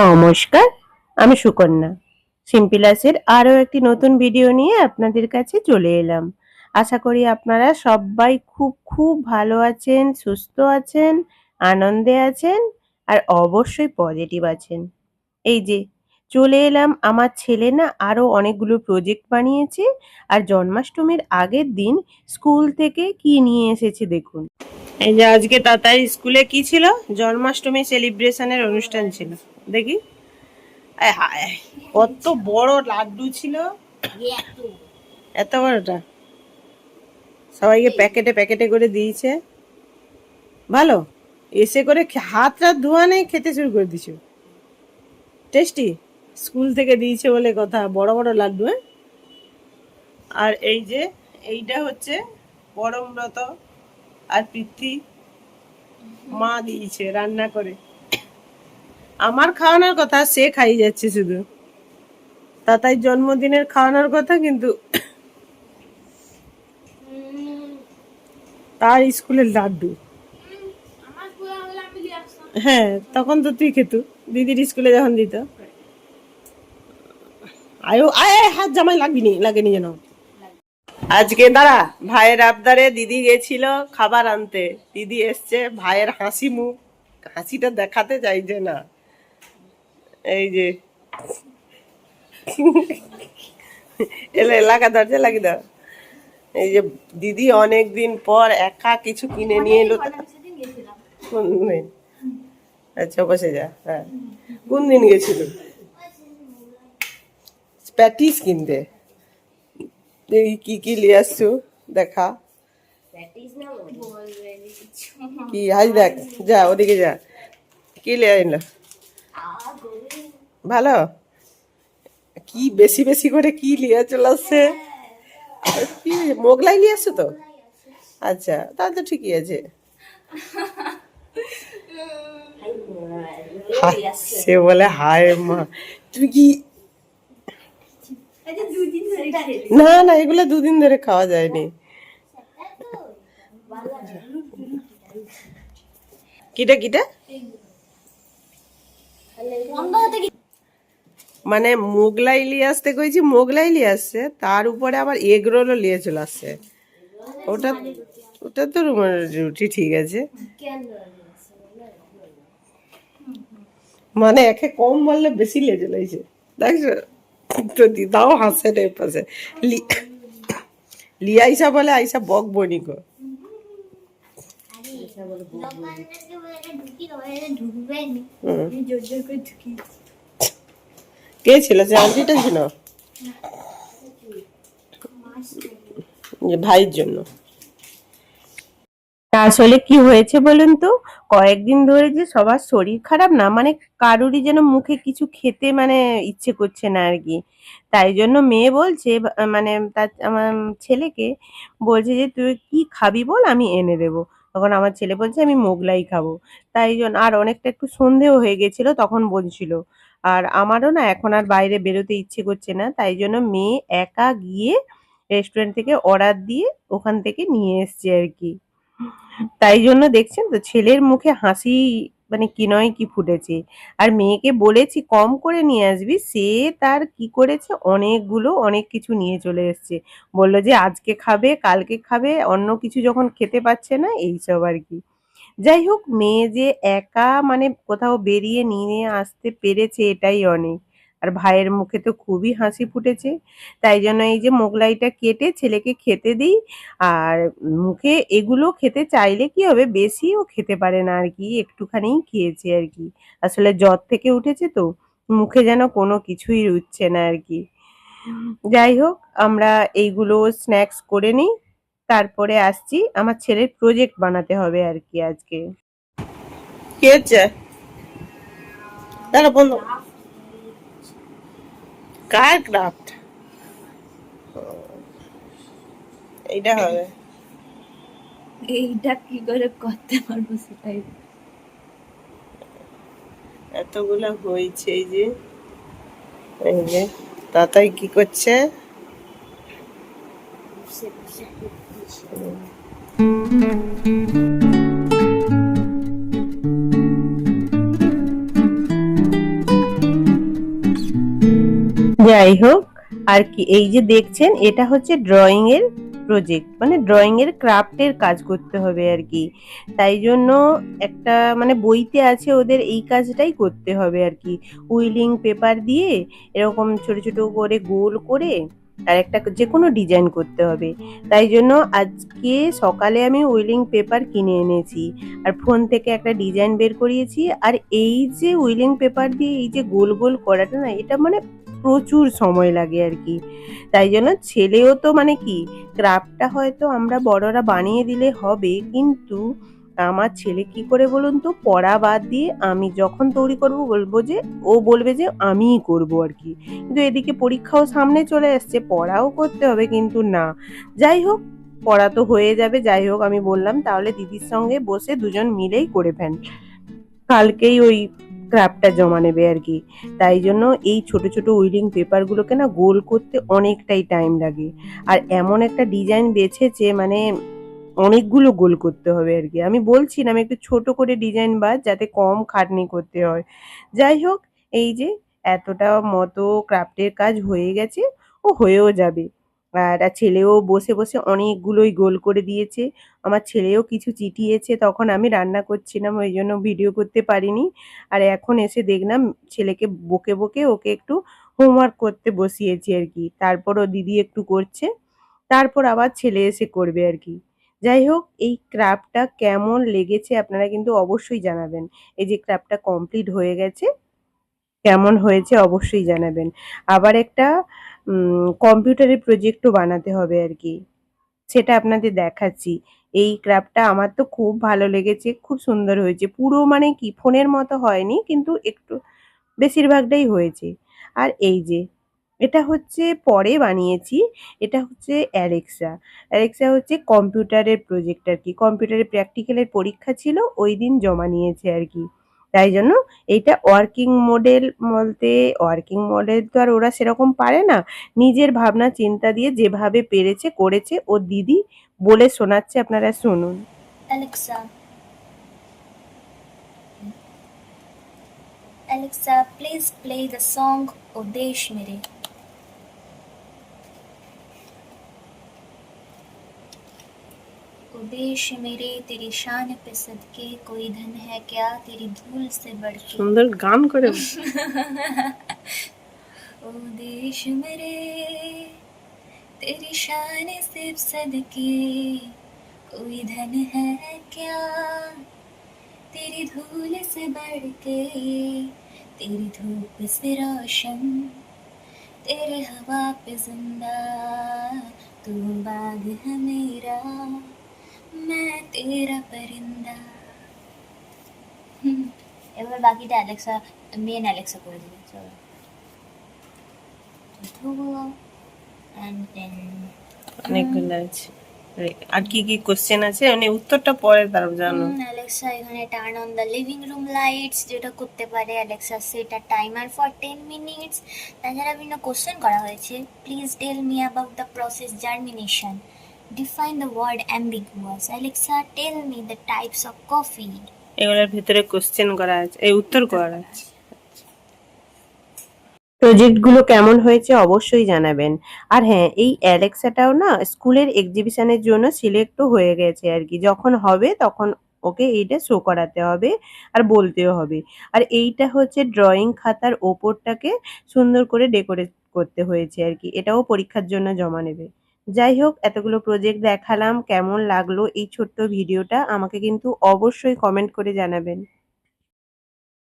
নমস্কার, আমি সুকন্যা। সিম্পিলাসের আরও একটি নতুন ভিডিও নিয়ে আপনাদের কাছে চলে এলাম। আশা করি আপনারা সবাই খুব খুব ভালো আছেন, সুস্থ আছেন, আনন্দে আছেন, আর অবশ্যই পজিটিভ আছেন। এই যে, চলে এলাম, আমার ছেলে না আরও অনেকগুলো প্রজেক্ট বানিয়েছে, আর জন্মাষ্টমীর আগের দিন স্কুল থেকে কি নিয়ে এসেছে দেখুন। এই যে আজকে তাতাই স্কুলে কি ছিল? জন্মাষ্টমী সেলিব্রেশনের অনুষ্ঠান ছিল। দেখি। কত বড় লাড্ডু ছিল। এত বড়টা। সবাইকে প্যাকেটে প্যাকেটে করে দিয়েছে। ভালো? এসে করে হাত টাত ধোয়া নেই, খেতে শুরু করে দিছো টেস্টি? স্কুল থেকে দিয়েছে বলে কথা, বড় বড় লাড্ডু হ্যাঁ? আর এই যে, এইটা হচ্ছে পরমব্রত। আর পৃথ্বী মা দিয়েছে রান্না করে। আমার খাওয়ানোর কথা সে খাই যাচ্ছে শুধু। তাতাই জন্মদিনের খাওয়ানোর কথা কিন্তু তার স্কুলের লাড্ডু। হ্যাঁ তখন তো তুই খেতু দিদির স্কুলে যখন দিত। আয় আয়, হাত জামাই লাগবি নি লাগেনি যেন। আজকে দাঁড়া, ভাইয়ের আবদারে দিদি গেছিল খাবার আনতে। দিদি এসছে, ভাইয়ের হাসি মুখ। হাসিটা দেখাতে চাইছে না। এই যে। এলে এলাকা দরজা লাগি দাও। এই যে দিদি অনেক দিন পর একা কিছু কিনে নিয়ে এলো। আচ্ছা বসে যা হ্যাঁ। কোন দিন গেছিল? প্যাটিস কিনতে। দেখি কি কি নিয়ে আসছো? দেখা। কি আজ দেখ যা ওদিকে যা। কি লিয়ে আনলো ভালো? কি বেশি বেশি করে কি লিয়ে চলে আসছে? কি মোগলাই নিয়ে আসছো তো? আচ্ছা তাহলে তো ঠিকই আছে। সে বলে হায় মা। তুমি কি না না এগুলো দুদিন ধরে খাওয়া যায়নি। কিটা কিটা? মানে মোগলাই নিয়ে আসতে কইছি মোগলাই নিয়ে আসছে তার উপরে আবার এগ রোলও নিয়ে চলে আসছে। ওটা ওটা তো রুমার রুটি ঠিক আছে। মানে একে কম বললে বেশি নিয়ে চলে আসছে দেখছ? তো দিদাও হাসে রে পাশে। লি- আইসা বলে, আইসা বক বনি গো কে ছিল? সে আন্টিটা ছিল? ভাইয়ের জন্য। আসলে কি হয়েছে বলুন তো? কয়েকদিন ধরে যে সবার শরীর খারাপ না মানে কারুরই যেন মুখে কিছু খেতে মানে ইচ্ছে করছে না আর কি। তাই জন্য মেয়ে বলছে মানে তার, আমার ছেলেকে বলছে যে, তুই কি খাবি বল, আমি এনে দেবো। তখন আমার ছেলে বলছে, আমি মোগলাই খাব। তাই জন্য, আর অনেকটা একটু সন্ধেহ হয়ে গেছিল, তখন বলছিল। আর আমারও না এখন আর বাইরে বেরোতে ইচ্ছে করছে না, তাই জন্য মেয়ে একা গিয়ে রেস্টুরেন্ট থেকে অর্ডার দিয়ে ওখান থেকে নিয়ে এসছে আর কি। তাই জন্য দেখছেন তো, ছেলের মুখে হাসি মানে কি নয় কি ফুটেছে। আর মেয়েকে বলেছি, কম করে নিয়ে আসবি, সে তার কি করেছে? অনেকগুলো, অনেক কিছু নিয়ে চলে এসছে। বলল যে, আজকে খাবে, কালকে খাবে, অন্য কিছু যখন খেতে পাচ্ছে না এইসব আর কি। যাই হোক, মেয়ে যে একা মানে কোথাও বেরিয়ে নিয়ে আসতে পেরেছে এটাই অনেক। আর ভাইয়ের মুখে তো খুবই হাসি ফুটেছে। তাই জন্য এই যে মোগলাইটা কেটে ছেলেকে খেতে দিই, আর মুখে এগুলো খেতে চাইলে কি হবে, বেশিও খেতে পারে না আর কি একটুখানিই খেয়েছে আর কি। আসলে জ্বর থেকে উঠেছে তো, মুখে যেন কোনো কিছুই রুচ্ছে না আর কি। যাই হোক, আমরা এইগুলো স্ন্যাক্স করে নিই, তারপরে আসছি। আমার ছেলের প্রজেক্ট বানাতে হবে আর কি আজকে। কি হচ্ছে? বন্ধ। কার ক্রাফট এইটা হবে। এইটা কি করে করতে পারব সেটাই। এতগুলো হয়েছে এই যে। এই যে তাতাই কি করছে? বসে বসে যাই হোক আর কি, এই যে দেখছেন, এটা হচ্ছে ড্রয়িং এর প্রজেক্ট মানে ড্রয়িং এর ক্রাফটের কাজ করতে হবে আর কি। তাই জন্য একটা মানে বইতে আছে ওদের এই কাজটাই করতে হবে আর কি। উইলিং পেপার দিয়ে এরকম ছোট ছোট করে গোল করে আর একটা যে কোনো ডিজাইন করতে হবে। তাই জন্য আজকে সকালে আমি উইলিং পেপার কিনে এনেছি। আর ফোন থেকে একটা ডিজাইন বের করিয়েছি। আর এই যে উইলিং পেপার দিয়ে এই যে গোল গোল করাটা না, এটা মানে প্রচুর সময় লাগে আর কি। তাই জন্য ছেলেও তো মানে কি ক্রাফটটা হয়তো আমরা বড়রা বানিয়ে দিলে হবে, কিন্তু আমার ছেলে কি করে বলুন তো? পড়া বাদ দিয়ে আমি যখন তৈরি করব বলব যে, ও বলবে যে আমিই করব আর কি। কিন্তু এদিকে পরীক্ষাও সামনে চলে আসছে পড়াও করতে হবে কিন্তু না। যাই হোক, পড়া তো হয়ে যাবে, যাই হোক আমি বললাম, তাহলে দিদির সঙ্গে বসে দুজন মিলেই করে ফেন কালকেই ওই ক্রাফটটা জমা নেবে আর কি। তাই জন্য এই ছোট ছোট উইলিং পেপারগুলোকে না গোল করতে অনেকটাই টাইম লাগে। আর এমন একটা ডিজাইন বেছেছে মানে অনেকগুলো গোল করতে হবে আর কি। আমি বলছি না, আমি একটু ছোট করে ডিজাইন বাদ, যাতে কম খাটনি করতে হয়। যাই হোক, এই যে এতটা মতো ক্রাফটের কাজ হয়ে গেছে, ও হয়েও যাবে। আর ছেলেও বসে বসে অনেকগুলোই গোল করে দিয়েছে। আমার ছেলেও কিছু চিটিয়েছে, তখন আমি রান্না করছিলাম, ওই জন্য ভিডিও করতে পারিনি। আর এখন এসে দেখলাম, ছেলেকে বকে বকে ওকে একটু হোমওয়ার্ক করতে বসিয়েছি আর কি। তারপর ও দিদি একটু করছে, তারপর আবার ছেলে এসে করবে আর কি। যাই হোক, এই ক্রাফটটা কেমন লেগেছে আপনারা কিন্তু অবশ্যই জানাবেন। এই যে ক্রাফটটা কমপ্লিট হয়ে গেছে, কেমন হয়েছে অবশ্যই জানাবেন। আবার একটা কম্পিউটারের প্রজেক্টও বানাতে হবে আর কি, সেটা আপনাদের দেখাচ্ছি। এই ক্রাফটটা আমার তো খুব ভালো লেগেছে, খুব সুন্দর হয়েছে। পুরো মানে কি, ফোনের মতো হয়নি, কিন্তু একটু বেশিরভাগটাই হয়েছে। আর এই যে এটা হচ্ছে পরে বানিয়েছি এটা হচ্ছে অ্যালেক্সা। অ্যালেক্সা হচ্ছে কম্পিউটারের প্রজেক্ট আর কি। কম্পিউটারের প্র্যাকটিক্যালের পরীক্ষা ছিল ওই দিন জমা নিয়েছে আর কি। তাই জন্য এইটা ওয়ার্কিং মডেল বলতে ওয়ার্কিং মডেল তো আর ওরা সেরকম পারে না। নিজের ভাবনা চিন্তা দিয়ে যেভাবে পেরেছে করেছে ও দিদি বলে শোনাচ্ছে আপনারা শুনুন। Alexa. Alexa, please play the song O Desh Mere. देश मेरे तेरी शान पे सदके कोई धन है क्या? तेरी धूल से बढ़ के सुंदर गान करे। ओ देश मेरे तेरी शान से सदके कोई धन है क्या? तेरी धूल से बढ़ के तेरी धूप से रोशन तेरे हवा पे ज़िंदा तू बाग है मेरा। मैं तेरा परिंदा হুম, এবার বাকিটা অ্যালেক্সা মেন অ্যালেক্সা করে দেবে চলো ধুবো অ্যান্ড দেন অনেকগুলো আছে আর কি কি কোশ্চেন আছে মানে উত্তরটা পরে তারপর জানো অ্যালেক্সা এখানে turn on the living room lights যেটা করতে পারে অ্যালেক্সা সেটা টাইমার ফর টেন মিনিটস তাছাড়া বিভিন্ন কোশ্চেন করা হয়েছে please tell me about the process germination define the word ambiguous Alexa tell me the types of coffee এগুলোর ভিতরে কোশ্চেন করা আছে এই উত্তর করা আছে। প্রজেক্টগুলো কেমন হয়েছে অবশ্যই জানাবেন। আর হ্যাঁ এই অ্যালেক্সাটাও না স্কুলের এক্সিবিশনের জন্য সিলেক্টও হয়ে গেছে আর কি। যখন হবে তখন ওকে এইটা শো করাতে হবে আর বলতেও হবে। আর এইটা হচ্ছে ড্রয়িং খাতার ওপরটাকে সুন্দর করে ডেকোরেট করতে হয়েছে আর কি। এটাও পরীক্ষার জন্য জমা নেবে। যাই হোক এতগুলো প্রজেক্ট দেখালাম, কেমন লাগল এই ছোট্ট ভিডিওটা আমাকে কিন্তু অবশ্যই কমেন্ট করে জানাবেন।